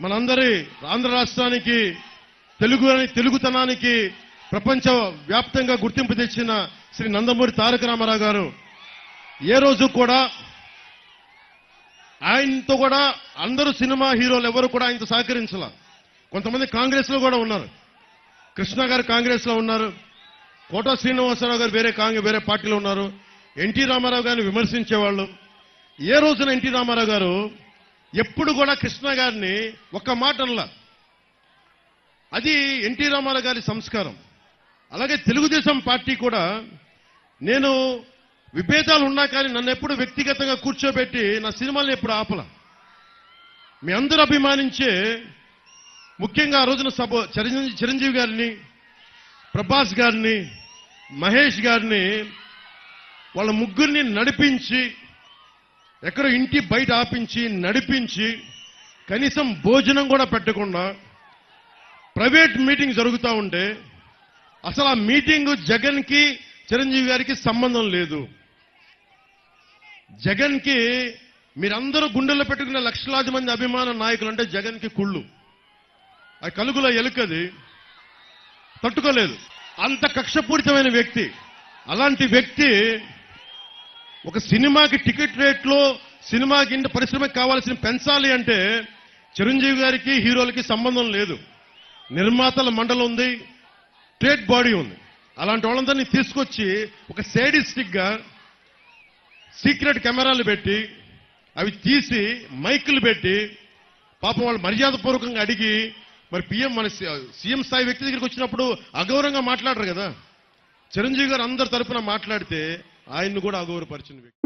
మనందరి ఆంధ్ర రాష్ట్రానికి తెలుగు అని తెలుగుతనానికి ప్రపంచ వ్యాప్తంగా గుర్తింపు తెచ్చిన శ్రీ నందమూరి తారక రామారావు గారు. ఏ రోజు కూడా ఆయనతో కూడా అందరూ సినిమా హీరోలు ఎవరు కూడా ఆయనతో సహకరించాల. కొంతమంది కాంగ్రెస్లో కూడా ఉన్నారు. కృష్ణ గారు కాంగ్రెస్లో ఉన్నారు. కోట శ్రీనివాసరావు గారు వేరే కాంగ్రెస్ వేరే పార్టీలో ఉన్నారు. ఎన్టీ రామారావు గారిని విమర్శించేవాళ్ళు. ఏ రోజున ఎన్టీ రామారావు గారు ఎప్పుడు కూడా కృష్ణ గారిని ఒక్క మాట అనలా అది ఎన్టీ రామారావు గారి సంస్కారం. అలాగే తెలుగుదేశం పార్టీ కూడా నేను విభేదాలు ఉన్నా కానీ నన్ను ఎప్పుడు వ్యక్తిగతంగా కూర్చోబెట్టి నా సినిమాలను ఎప్పుడు ఆపల. మీ అందరూ అభిమానించే ముఖ్యంగా ఆ రోజున సభ చిరంజీవి చిరంజీవి గారిని ప్రభాస్ గారిని మహేష్ గారిని వాళ్ళ ముగ్గురిని నడిపించి ఎక్కడో ఇంటి బయట ఆపించి నడిపించి కనీసం భోజనం కూడా పెట్టకుండా ప్రైవేట్ మీటింగ్ జరుగుతూ ఉంటే అసలు ఆ మీటింగ్ జగన్కి చిరంజీవి గారికి సంబంధం లేదు. జగన్కి మీరందరూ గుండెల్లో పెట్టుకున్న లక్షలాది మంది అభిమాన నాయకులు అంటే జగన్కి కుళ్ళు. ఆ కలుగులో ఎలుకది తట్టుకోలేదు. అంత కక్షపూరితమైన వ్యక్తి. అలాంటి వ్యక్తి ఒక సినిమాకి టికెట్ రేట్లో సినిమాకి ఇంత పరిశ్రమకి కావాల్సిన పెంచాలి అంటే చిరంజీవి గారికి హీరోలకి సంబంధం లేదు. నిర్మాతల మండలం ఉంది ట్రేడ్ బాడీ ఉంది. అలాంటి వాళ్ళందరినీ తీసుకొచ్చి ఒక సేడిస్టిక్గా సీక్రెట్ కెమెరాలు పెట్టి అవి తీసి మైకులు పెట్టి పాపం వాళ్ళు మర్యాదపూర్వకంగా అడిగి మరి పిఎం మన సీఎం స్థాయి వ్యక్తి దగ్గరికి వచ్చినప్పుడు అగౌరవంగా మాట్లాడరు కదా. చిరంజీవి గారు అందరి తరపున మాట్లాడితే ఆయన్ను కూడా అగౌరవపరిచిన వ్యక్తి.